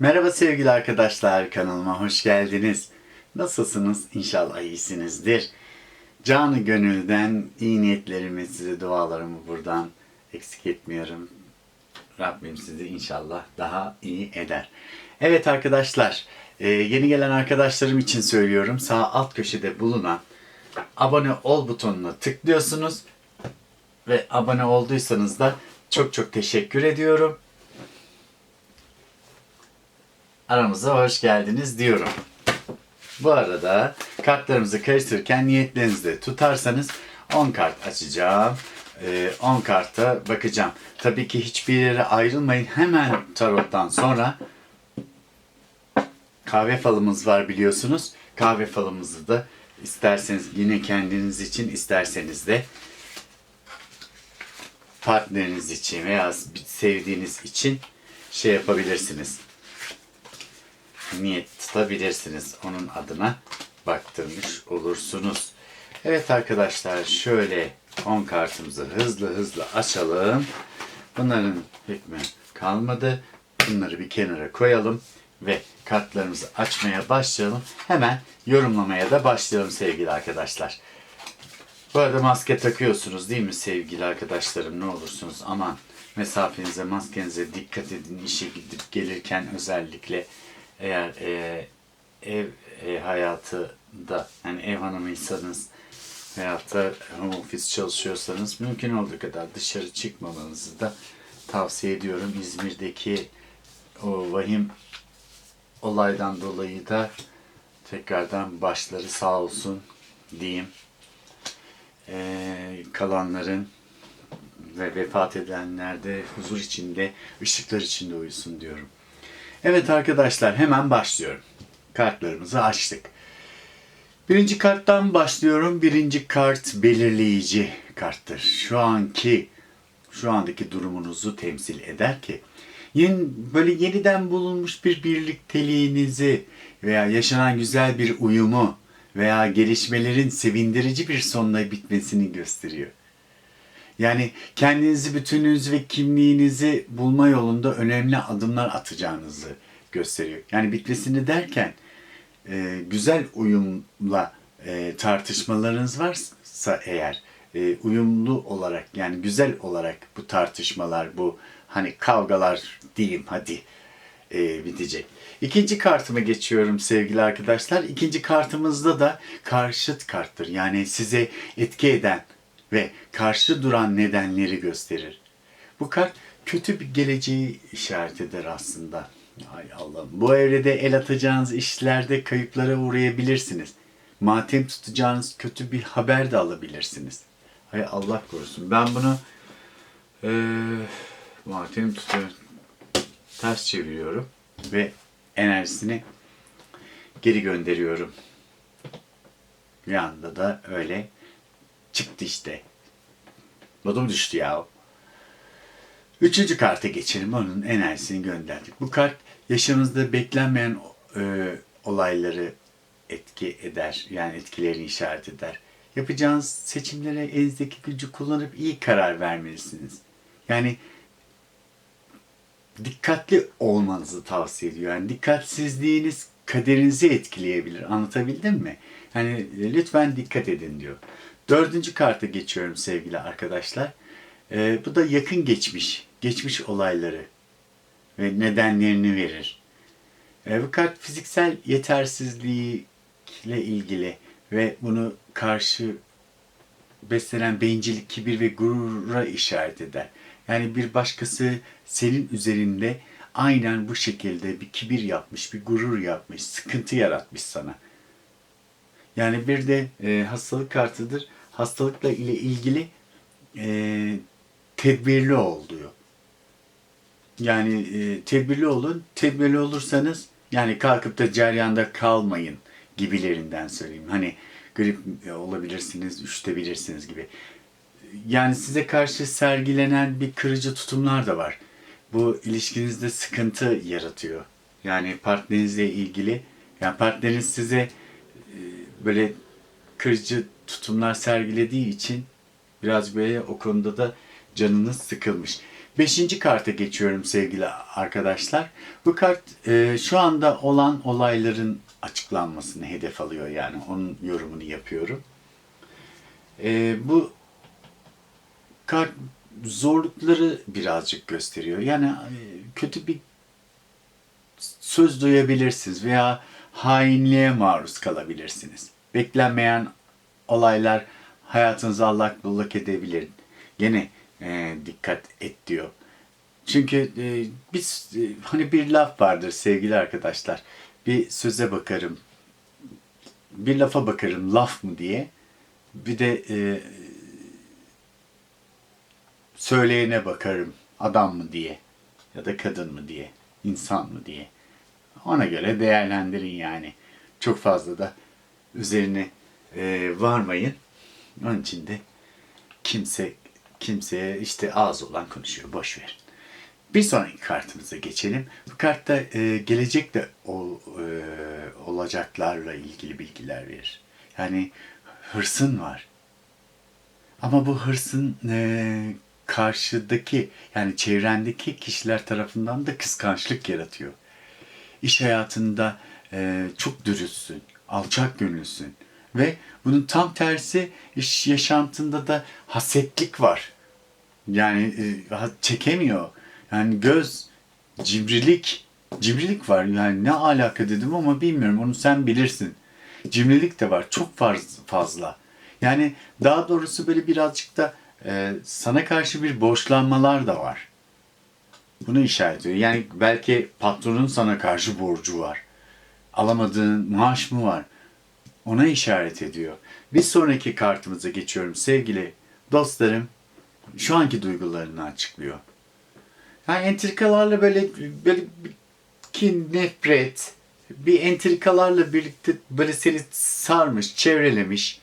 Merhaba sevgili arkadaşlar, kanalıma hoş geldiniz. Nasılsınız? İnşallah iyisinizdir. Canı gönülden iyi niyetlerimi, size dualarımı buradan eksik etmiyorum. Rabbim sizi inşallah daha iyi eder. Evet arkadaşlar, e, yeni gelen arkadaşlarım için söylüyorum. Sağ alt köşede bulunan abone ol butonuna tıklıyorsunuz. Ve abone olduysanız da çok çok teşekkür ediyorum. Aramıza hoş geldiniz diyorum. Bu arada kartlarımızı karıştırırken niyetlerinizi tutarsanız 10 kart açacağım. Ee, 10 karta bakacağım. Tabii ki hiçbir yere ayrılmayın. Hemen tarottan sonra kahve falımız var biliyorsunuz. Kahve falımızı da isterseniz yine kendiniz için isterseniz de partneriniz için veya sevdiğiniz için şey yapabilirsiniz niyet tutabilirsiniz. Onun adına baktırmış olursunuz. Evet arkadaşlar şöyle 10 kartımızı hızlı hızlı açalım. Bunların hükmü kalmadı. Bunları bir kenara koyalım ve kartlarımızı açmaya başlayalım. Hemen yorumlamaya da başlayalım sevgili arkadaşlar. Bu arada maske takıyorsunuz değil mi sevgili arkadaşlarım ne olursunuz aman mesafenize maskenize dikkat edin işe gidip gelirken özellikle eğer e, ev e, hayatı da yani ev hanımıysanız veyahut da home office çalışıyorsanız mümkün olduğu kadar dışarı çıkmamanızı da tavsiye ediyorum. İzmir'deki o vahim olaydan dolayı da tekrardan başları sağ olsun diyeyim. Ee, kalanların ve vefat edenler de huzur içinde, ışıklar içinde uyusun diyorum. Evet arkadaşlar hemen başlıyorum. Kartlarımızı açtık. Birinci karttan başlıyorum. Birinci kart belirleyici karttır. Şu anki şu andaki durumunuzu temsil eder ki yeni, böyle yeniden bulunmuş bir birlikteliğinizi veya yaşanan güzel bir uyumu veya gelişmelerin sevindirici bir sonla bitmesini gösteriyor. Yani kendinizi, bütününüzü ve kimliğinizi bulma yolunda önemli adımlar atacağınızı gösteriyor. Yani bitmesini derken e, güzel uyumla e, tartışmalarınız varsa eğer e, uyumlu olarak yani güzel olarak bu tartışmalar, bu hani kavgalar diyeyim hadi e, bitecek. İkinci kartıma geçiyorum sevgili arkadaşlar. İkinci kartımızda da karşıt karttır. Yani size etki eden ve karşı duran nedenleri gösterir. Bu kart kötü bir geleceği işaret eder aslında. Ay Allah'ım. Bu evrede el atacağınız işlerde kayıplara uğrayabilirsiniz. Matem tutacağınız kötü bir haber de alabilirsiniz. Hay Allah korusun. Ben bunu e, matem tutuyor. Ters çeviriyorum ve enerjisini geri gönderiyorum. Bir anda da öyle çıktı işte. Modum düştü ya. Üçüncü karta geçelim. Onun enerjisini gönderdik. Bu kart yaşamınızda beklenmeyen e, olayları etki eder. Yani etkilerini işaret eder. Yapacağınız seçimlere elinizdeki gücü kullanıp iyi karar vermelisiniz. Yani dikkatli olmanızı tavsiye ediyor. Yani dikkatsizliğiniz kaderinizi etkileyebilir. Anlatabildim mi? Yani lütfen dikkat edin diyor. Dördüncü karta geçiyorum sevgili arkadaşlar. Ee, bu da yakın geçmiş, geçmiş olayları ve nedenlerini verir. Ee, bu kart fiziksel yetersizlikle ilgili ve bunu karşı beslenen bencillik, kibir ve gurura işaret eder. Yani bir başkası senin üzerinde aynen bu şekilde bir kibir yapmış, bir gurur yapmış, sıkıntı yaratmış sana. Yani bir de e, hastalık kartıdır. Hastalıkla ile ilgili e, tedbirli ol diyor. Yani e, tedbirli olun. Tedbirli olursanız yani kalkıp da ceryanda kalmayın gibilerinden söyleyeyim. Hani grip olabilirsiniz, üşütebilirsiniz gibi. Yani size karşı sergilenen bir kırıcı tutumlar da var. Bu ilişkinizde sıkıntı yaratıyor. Yani partnerinizle ilgili, yani partneriniz size e, böyle kırıcı tutumlar sergilediği için biraz böyle o konuda da canınız sıkılmış. Beşinci karta geçiyorum sevgili arkadaşlar. Bu kart e, şu anda olan olayların açıklanmasını hedef alıyor yani onun yorumunu yapıyorum. E, bu kart zorlukları birazcık gösteriyor. Yani e, kötü bir söz duyabilirsiniz veya hainliğe maruz kalabilirsiniz. Beklenmeyen olaylar hayatınızı allak bullak edebilir. Gene e, dikkat et diyor. Çünkü e, biz e, hani bir laf vardır sevgili arkadaşlar. Bir söze bakarım, bir lafa bakarım laf mı diye. Bir de e, söyleyene bakarım adam mı diye ya da kadın mı diye, insan mı diye. Ona göre değerlendirin yani. Çok fazla da üzerine e, varmayın. Onun için de kimse kimseye işte ağız olan konuşuyor. Boş verin. Bir sonraki kartımıza geçelim. Bu kartta e, gelecekte ol, e, olacaklarla ilgili bilgiler verir. Yani hırsın var. Ama bu hırsın e, karşıdaki yani çevrendeki kişiler tarafından da kıskançlık yaratıyor. İş hayatında e, çok dürüstsün, alçak gönüllüsün ve bunun tam tersi iş yaşantında da hasetlik var. Yani e, çekemiyor. Yani göz, cimrilik, cimrilik var. Yani ne alaka dedim ama bilmiyorum. Onu sen bilirsin. Cimrilik de var. Çok faz- fazla. Yani daha doğrusu böyle birazcık da e, sana karşı bir borçlanmalar da var. Bunu işaret ediyor. Yani belki patronun sana karşı borcu var. Alamadığın maaş mı var? Ona işaret ediyor. Bir sonraki kartımıza geçiyorum sevgili dostlarım. Şu anki duygularını açıklıyor. Yani entrikalarla böyle böyle kin, nefret, bir entrikalarla birlikte böyle seni sarmış, çevrelemiş.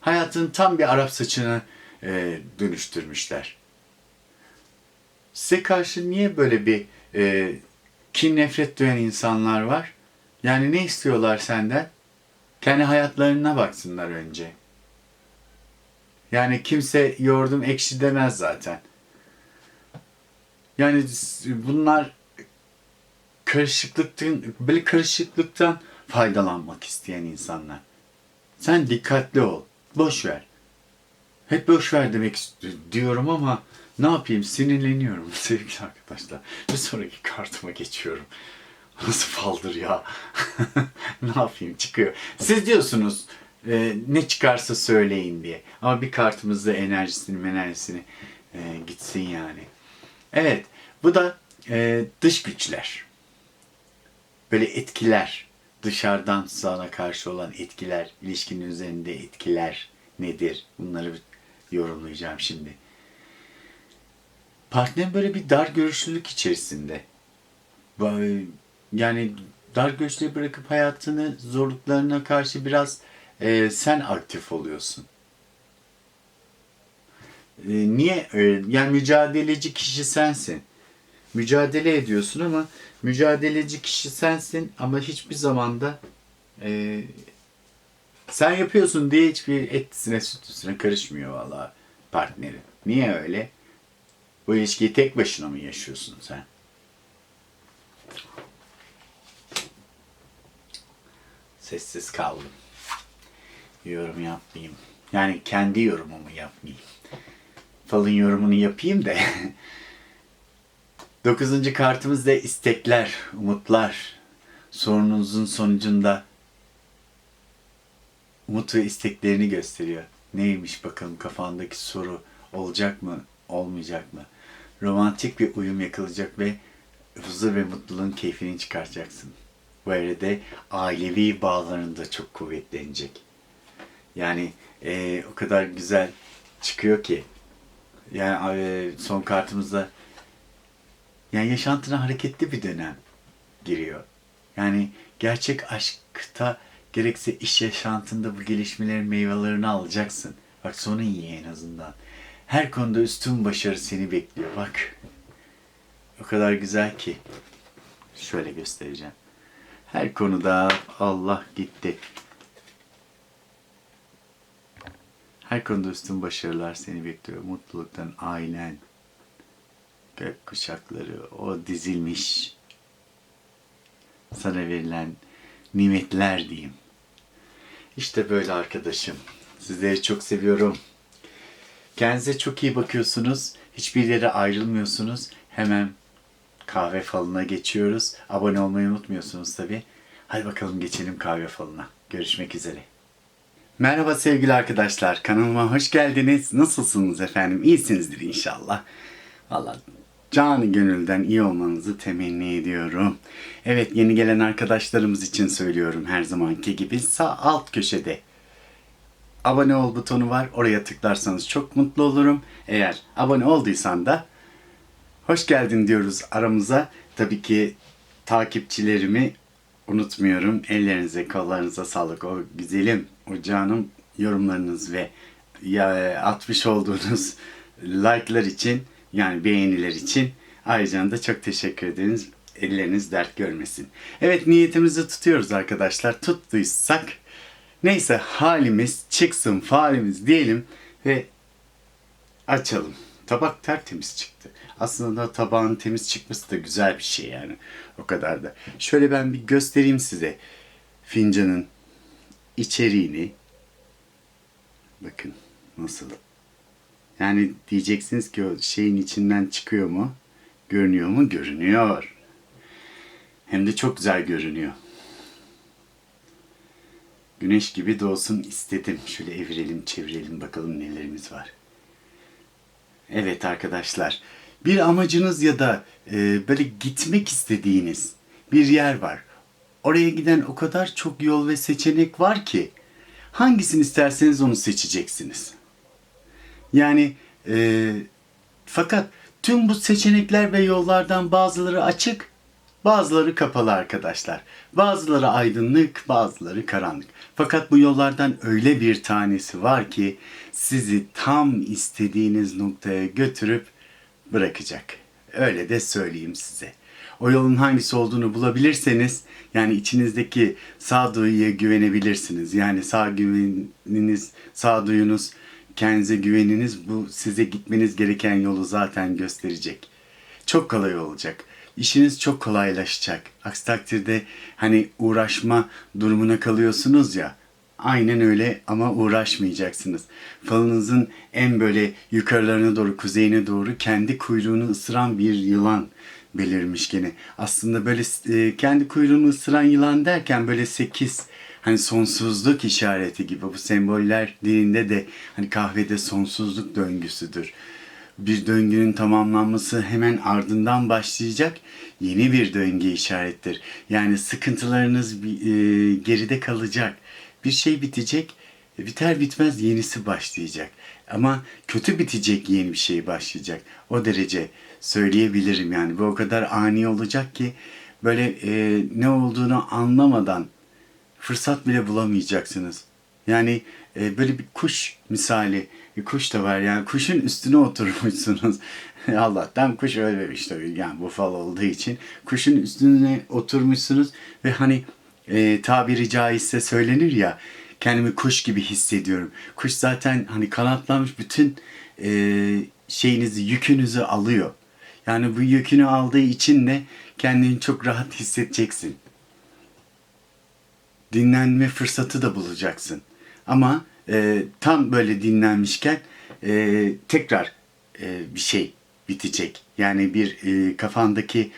Hayatın tam bir Arap saçına e, dönüştürmüşler. Size karşı niye böyle bir e, kin, nefret duyan insanlar var? Yani ne istiyorlar senden? Kendi hayatlarına baksınlar önce. Yani kimse yoğurdum ekşi demez zaten. Yani bunlar karışıklıktan, böyle karışıklıktan faydalanmak isteyen insanlar. Sen dikkatli ol. Boş ver. Hep boş ver demek diyorum ama ne yapayım sinirleniyorum sevgili arkadaşlar. Bir sonraki kartıma geçiyorum. Nasıl faldır ya? ne yapayım çıkıyor. Siz diyorsunuz e, ne çıkarsa söyleyin diye. Ama bir kartımızda enerjisini enerjisini e, gitsin yani. Evet bu da e, dış güçler. Böyle etkiler. Dışarıdan sana karşı olan etkiler, ilişkinin üzerinde etkiler nedir? Bunları yorumlayacağım şimdi. Partner böyle bir dar görüşlülük içerisinde. Vay- Yani dar görüşlüğü bırakıp hayatını zorluklarına karşı biraz e, sen aktif oluyorsun. E, niye öyle? Yani mücadeleci kişi sensin. Mücadele ediyorsun ama mücadeleci kişi sensin ama hiçbir zamanda e, sen yapıyorsun diye hiçbir etisine sütüsüne karışmıyor valla partneri. Niye öyle? Bu ilişkiyi tek başına mı yaşıyorsun sen? Sessiz kaldım. Yorum yapmayayım. Yani kendi yorumumu yapmayayım. Falın yorumunu yapayım da. Dokuzuncu kartımız da istekler, umutlar. Sorununuzun sonucunda umut ve isteklerini gösteriyor. Neymiş bakalım kafandaki soru olacak mı, olmayacak mı? Romantik bir uyum yakılacak ve huzur ve mutluluğun keyfini çıkartacaksın. Bu evrede ailevi bağların da çok kuvvetlenecek. Yani eee, o kadar güzel çıkıyor ki. Yani eee, son kartımızda yani yaşantına hareketli bir dönem giriyor. Yani gerçek aşkta gerekse iş yaşantında bu gelişmelerin meyvelerini alacaksın. Bak sonu iyi en azından. Her konuda üstün başarı seni bekliyor. Bak. O kadar güzel ki. Şöyle göstereceğim. Her konuda Allah gitti. Her konuda üstün başarılar seni bekliyor. Mutluluktan ailen, gök kuşakları, o dizilmiş sana verilen nimetler diyeyim. İşte böyle arkadaşım. Sizleri çok seviyorum. Kendinize çok iyi bakıyorsunuz. Hiçbir yere ayrılmıyorsunuz. Hemen kahve falına geçiyoruz. Abone olmayı unutmuyorsunuz tabii. Hadi bakalım geçelim kahve falına. Görüşmek üzere. Merhaba sevgili arkadaşlar. Kanalıma hoş geldiniz. Nasılsınız efendim? İyisinizdir inşallah. Vallahi canı gönülden iyi olmanızı temenni ediyorum. Evet yeni gelen arkadaşlarımız için söylüyorum her zamanki gibi sağ alt köşede abone ol butonu var. Oraya tıklarsanız çok mutlu olurum. Eğer abone olduysan da hoş geldin diyoruz aramıza. Tabii ki takipçilerimi unutmuyorum. Ellerinize, kollarınıza sağlık. O güzelim, o canım yorumlarınız ve ya, atmış olduğunuz like'lar için yani beğeniler için ayrıca da çok teşekkür ederiz. Elleriniz dert görmesin. Evet niyetimizi tutuyoruz arkadaşlar. Tuttuysak neyse halimiz çıksın falimiz diyelim ve açalım. Tabak tertemiz çıktı. Aslında tabağın temiz çıkması da güzel bir şey yani. O kadar da. Şöyle ben bir göstereyim size fincanın içeriğini. Bakın nasıl. Yani diyeceksiniz ki o şeyin içinden çıkıyor mu? Görünüyor mu? Görünüyor. Hem de çok güzel görünüyor. Güneş gibi doğsun istedim. Şöyle evirelim çevirelim bakalım nelerimiz var. Evet arkadaşlar, bir amacınız ya da e, böyle gitmek istediğiniz bir yer var. Oraya giden o kadar çok yol ve seçenek var ki hangisini isterseniz onu seçeceksiniz. Yani e, fakat tüm bu seçenekler ve yollardan bazıları açık, bazıları kapalı arkadaşlar. Bazıları aydınlık, bazıları karanlık. Fakat bu yollardan öyle bir tanesi var ki sizi tam istediğiniz noktaya götürüp bırakacak. Öyle de söyleyeyim size. O yolun hangisi olduğunu bulabilirseniz yani içinizdeki sağduyuya güvenebilirsiniz. Yani sağ güveniniz, sağduyunuz, kendinize güveniniz bu size gitmeniz gereken yolu zaten gösterecek. Çok kolay olacak. İşiniz çok kolaylaşacak. Aksi takdirde hani uğraşma durumuna kalıyorsunuz ya. Aynen öyle ama uğraşmayacaksınız. Falınızın en böyle yukarılarına doğru, kuzeyine doğru kendi kuyruğunu ısıran bir yılan belirmiş gene. Aslında böyle e, kendi kuyruğunu ısıran yılan derken böyle sekiz hani sonsuzluk işareti gibi bu semboller dilinde de hani kahvede sonsuzluk döngüsüdür. Bir döngünün tamamlanması hemen ardından başlayacak yeni bir döngü işarettir. Yani sıkıntılarınız e, geride kalacak. Bir şey bitecek, biter bitmez yenisi başlayacak. Ama kötü bitecek yeni bir şey başlayacak. O derece söyleyebilirim yani. Bu o kadar ani olacak ki böyle e, ne olduğunu anlamadan fırsat bile bulamayacaksınız. Yani e, böyle bir kuş misali, bir kuş da var yani kuşun üstüne oturmuşsunuz. Allah'tan kuş ölmemiş tabii yani bu fal olduğu için. Kuşun üstüne oturmuşsunuz ve hani e, tabiri caizse söylenir ya kendimi kuş gibi hissediyorum. Kuş zaten hani kanatlanmış bütün e, şeyinizi, yükünüzü alıyor. Yani bu yükünü aldığı için de kendini çok rahat hissedeceksin. Dinlenme fırsatı da bulacaksın. Ama e, tam böyle dinlenmişken e, tekrar e, bir şey bitecek. Yani bir e, kafandaki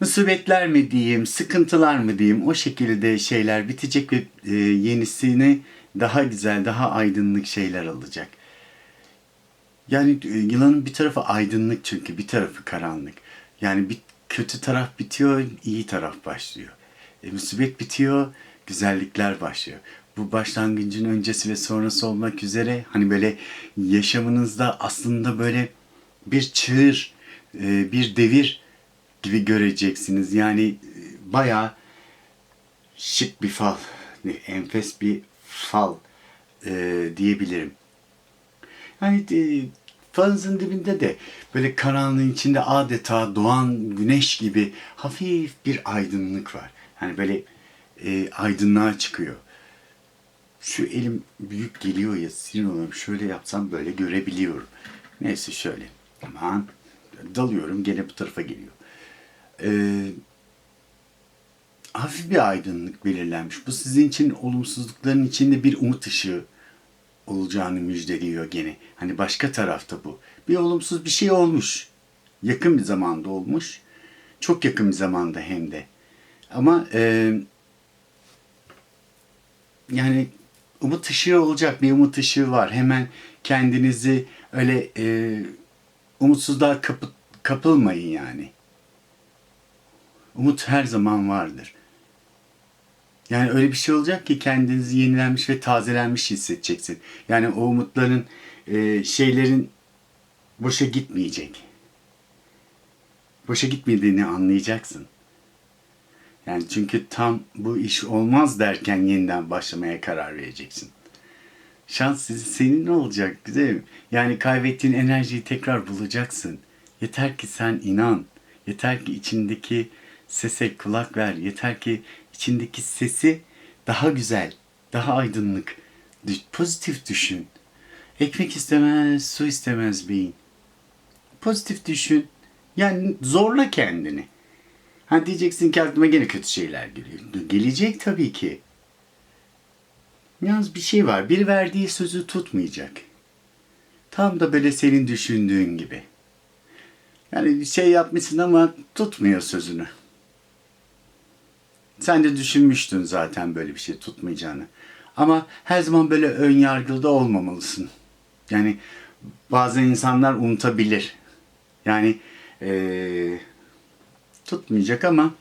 musibetler mi diyeyim, sıkıntılar mı diyeyim o şekilde şeyler bitecek ve e, yenisine daha güzel, daha aydınlık şeyler alacak. Yani e, yılanın bir tarafı aydınlık çünkü bir tarafı karanlık. Yani bir kötü taraf bitiyor, iyi taraf başlıyor. E, musibet bitiyor, güzellikler başlıyor. Bu başlangıcın öncesi ve sonrası olmak üzere hani böyle yaşamınızda aslında böyle bir çığır, e, bir devir gibi göreceksiniz. Yani e, bayağı şık bir fal, enfes bir fal e, diyebilirim. Yani e, falınızın dibinde de böyle karanlığın içinde adeta doğan güneş gibi hafif bir aydınlık var. Yani böyle aydınlığa çıkıyor. Şu elim büyük geliyor ya sinir oluyorum. Şöyle yapsam böyle görebiliyorum. Neyse şöyle. Aman dalıyorum gene bu tarafa geliyor. Ee, hafif bir aydınlık belirlenmiş. Bu sizin için olumsuzlukların içinde bir umut ışığı olacağını müjdeliyor gene. Hani başka tarafta bu. Bir olumsuz bir şey olmuş. Yakın bir zamanda olmuş. Çok yakın bir zamanda hem de. Ama e, yani umut ışığı olacak bir umut ışığı var. Hemen kendinizi öyle e, umutsuzluğa kapı, kapılmayın yani. Umut her zaman vardır. Yani öyle bir şey olacak ki kendinizi yenilenmiş ve tazelenmiş hissedeceksin. Yani o umutların, e, şeylerin boşa gitmeyecek. Boşa gitmediğini anlayacaksın. Yani çünkü tam bu iş olmaz derken yeniden başlamaya karar vereceksin. Şans sizi senin olacak güzelim. Yani kaybettiğin enerjiyi tekrar bulacaksın. Yeter ki sen inan. Yeter ki içindeki sese kulak ver. Yeter ki içindeki sesi daha güzel, daha aydınlık, pozitif düşün. Ekmek istemez, su istemez beyin. Pozitif düşün. Yani zorla kendini. Ha diyeceksin ki aklıma gene kötü şeyler geliyor. Gelecek tabii ki. Yalnız bir şey var. Bir verdiği sözü tutmayacak. Tam da böyle senin düşündüğün gibi. Yani bir şey yapmışsın ama tutmuyor sözünü. Sen de düşünmüştün zaten böyle bir şey tutmayacağını. Ama her zaman böyle ön yargılı da olmamalısın. Yani bazı insanlar unutabilir. Yani eee, tutmayacak ama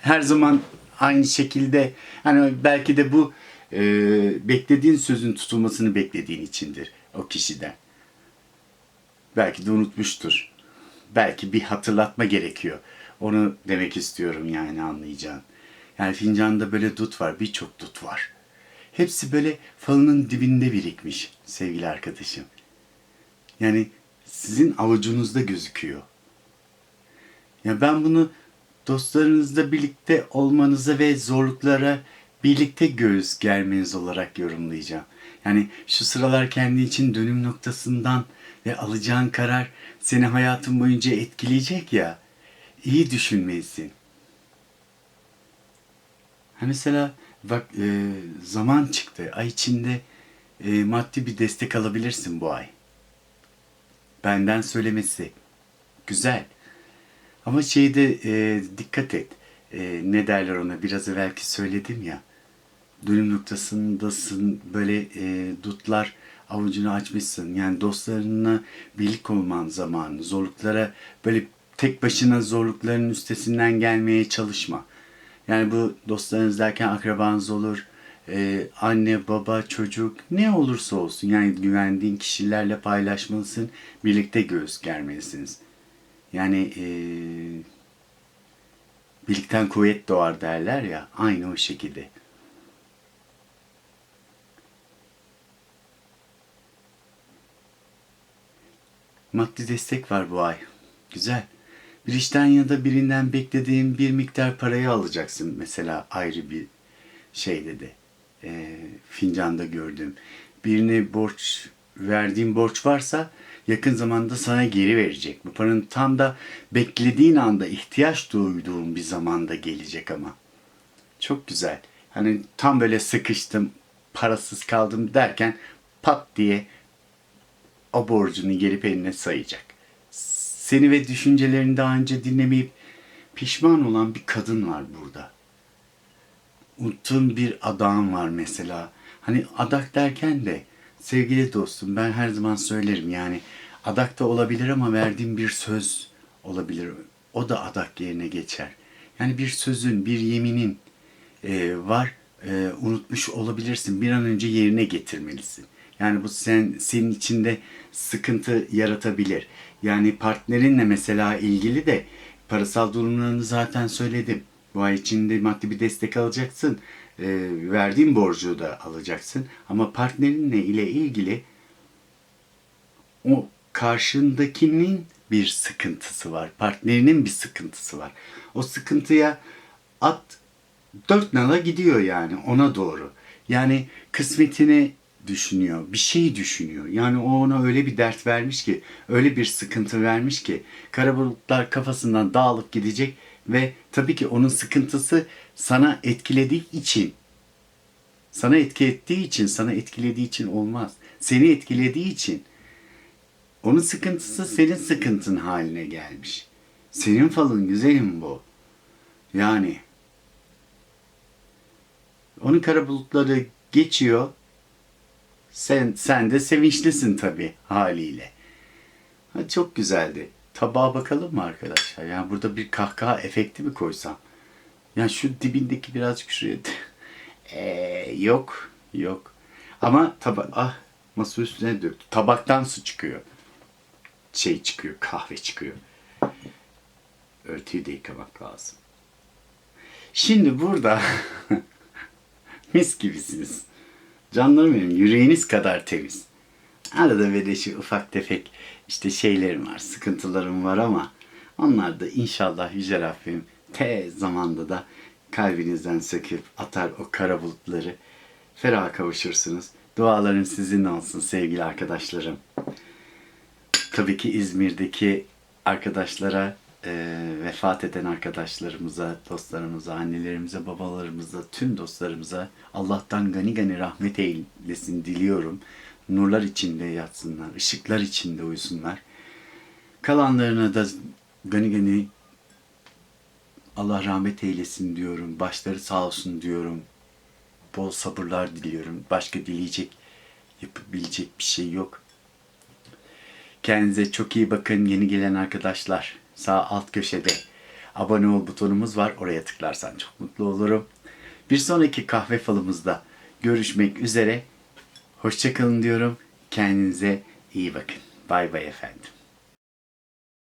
her zaman aynı şekilde hani belki de bu eee, beklediğin sözün tutulmasını beklediğin içindir o kişiden. Belki de unutmuştur. Belki bir hatırlatma gerekiyor. Onu demek istiyorum yani anlayacağın. Yani fincanda böyle dut var, birçok dut var. Hepsi böyle falının dibinde birikmiş sevgili arkadaşım. Yani sizin avucunuzda gözüküyor. Ya ben bunu dostlarınızla birlikte olmanıza ve zorluklara birlikte göğüs germeniz olarak yorumlayacağım. Yani şu sıralar kendi için dönüm noktasından ve alacağın karar seni hayatın boyunca etkileyecek ya. İyi düşünmelisin. Ha mesela bak e, zaman çıktı. Ay içinde e, maddi bir destek alabilirsin bu ay. Benden söylemesi. Güzel. Ama şeyde e, dikkat et. E, ne derler ona biraz evvelki söyledim ya. Dönüm noktasındasın böyle e, dutlar avucunu açmışsın. Yani dostlarına birlik olman zamanı. Zorluklara böyle tek başına zorlukların üstesinden gelmeye çalışma. Yani bu dostlarınız derken akrabanız olur, e, anne, baba, çocuk ne olursa olsun yani güvendiğin kişilerle paylaşmalısın, birlikte göğüs germelisiniz. Yani e, birlikten kuvvet doğar derler ya aynı o şekilde. Maddi destek var bu ay. Güzel. Bir işten ya da birinden beklediğin bir miktar parayı alacaksın mesela ayrı bir şeyde de. E, fincanda gördüğüm. Birine borç verdiğin borç varsa yakın zamanda sana geri verecek. Bu paranın tam da beklediğin anda ihtiyaç duyduğun bir zamanda gelecek ama. Çok güzel. Hani tam böyle sıkıştım, parasız kaldım derken pat diye o borcunu gelip eline sayacak. Seni ve düşüncelerini daha önce dinlemeyip pişman olan bir kadın var burada. Unuttuğun bir adam var mesela. Hani adak derken de sevgili dostum ben her zaman söylerim yani adak da olabilir ama verdiğim bir söz olabilir. O da adak yerine geçer. Yani bir sözün, bir yeminin e, var e, unutmuş olabilirsin. Bir an önce yerine getirmelisin. Yani bu sen senin içinde sıkıntı yaratabilir. Yani partnerinle mesela ilgili de parasal durumlarını zaten söyledim. Bu ay içinde maddi bir destek alacaksın. E, verdiğin borcu da alacaksın. Ama partnerinle ile ilgili o karşındakinin bir sıkıntısı var. Partnerinin bir sıkıntısı var. O sıkıntıya at dört nala gidiyor yani ona doğru. Yani kısmetini düşünüyor. Bir şey düşünüyor. Yani o ona öyle bir dert vermiş ki, öyle bir sıkıntı vermiş ki kara bulutlar kafasından dağılıp gidecek ve tabii ki onun sıkıntısı sana etkilediği için sana etki ettiği için, sana etkilediği için olmaz. Seni etkilediği için onun sıkıntısı senin sıkıntın haline gelmiş. Senin falın güzelim bu. Yani onun kara bulutları geçiyor. Sen, sen de sevinçlisin tabii haliyle. Ha, çok güzeldi. Tabağa bakalım mı arkadaşlar? Yani burada bir kahkaha efekti mi koysam? Yani şu dibindeki birazcık şuraya. Ee, yok. Yok. Ama taba ah masa üstüne döktü. Tabaktan su çıkıyor. Şey çıkıyor. Kahve çıkıyor. Örtüyü de yıkamak lazım. Şimdi burada mis gibisiniz. Canlarım benim yüreğiniz kadar temiz. Arada böyle şu ufak tefek işte şeylerim var, sıkıntılarım var ama onlar da inşallah Yüce Rabbim tez zamanda da kalbinizden söküp atar o kara bulutları. Ferah kavuşursunuz. Dualarım sizinle olsun sevgili arkadaşlarım. Tabii ki İzmir'deki arkadaşlara, e, vefat eden arkadaşlarımıza, dostlarımıza, annelerimize, babalarımıza, tüm dostlarımıza Allah'tan gani gani rahmet eylesin diliyorum. Nurlar içinde yatsınlar, ışıklar içinde uyusunlar. Kalanlarına da gani gani Allah rahmet eylesin diyorum. Başları sağ olsun diyorum. Bol sabırlar diliyorum. Başka dileyecek, yapabilecek bir şey yok. Kendinize çok iyi bakın yeni gelen arkadaşlar. Sağ alt köşede abone ol butonumuz var. Oraya tıklarsan çok mutlu olurum. Bir sonraki kahve falımızda görüşmek üzere. Hoşçakalın diyorum. Kendinize iyi bakın. Bay bay efendim.